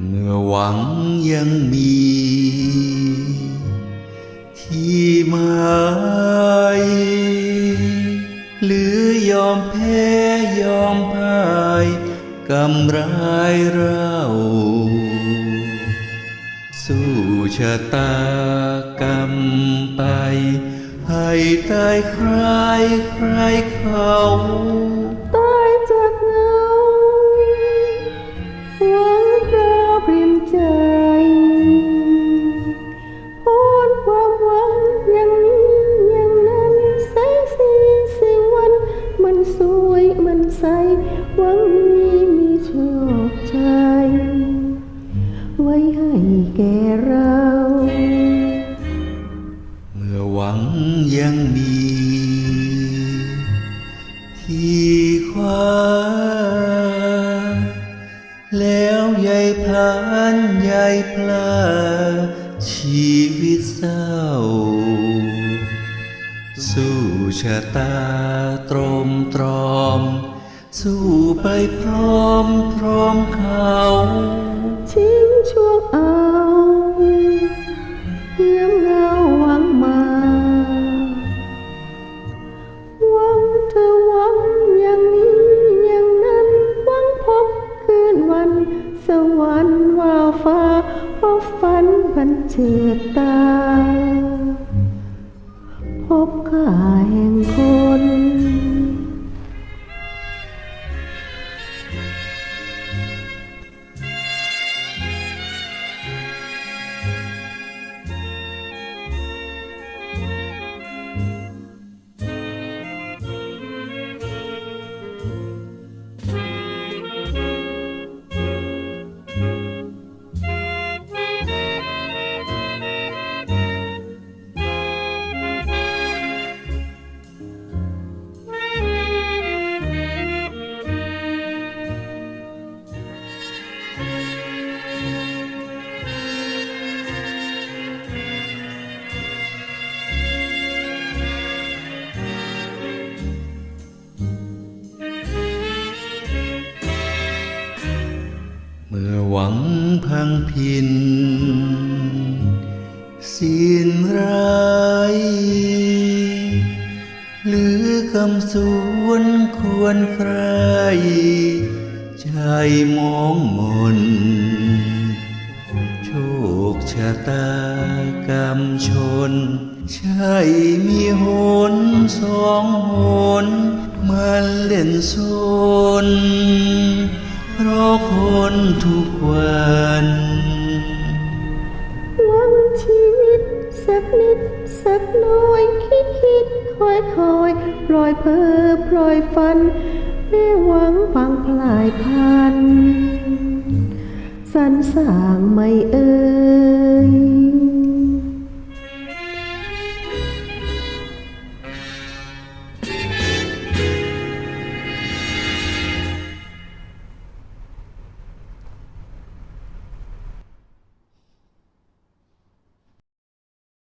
เนื้อหวังยังมี ที่หมายหรือยอมแพ้ยอมพ่ายกำร้ายเราสู้ชะตากรรมไปให้ตายใครใครเขา วังยังมี ที่คว้า แล้วยายพลานยายพลา ชีวิตเศร้า สู้ชะตาตรมตรอม สู้ไปพร้อมพร้อมเขา เฉิดตา พบข้า หวังพังพินสิ้นร้ายหรือคำสวนควรใคร ใจมองมน โชคชะตากรรมชน ใช่มีหนสองหนมาเล่นสน เพราะคนทุกวันหวังชีวิตสักนิดสักน้อยคิดคิดคอยคอยปล่อยเพ้อปล่อยฝันไม่หวังพังพลายพันสันสางไม่เอ่ย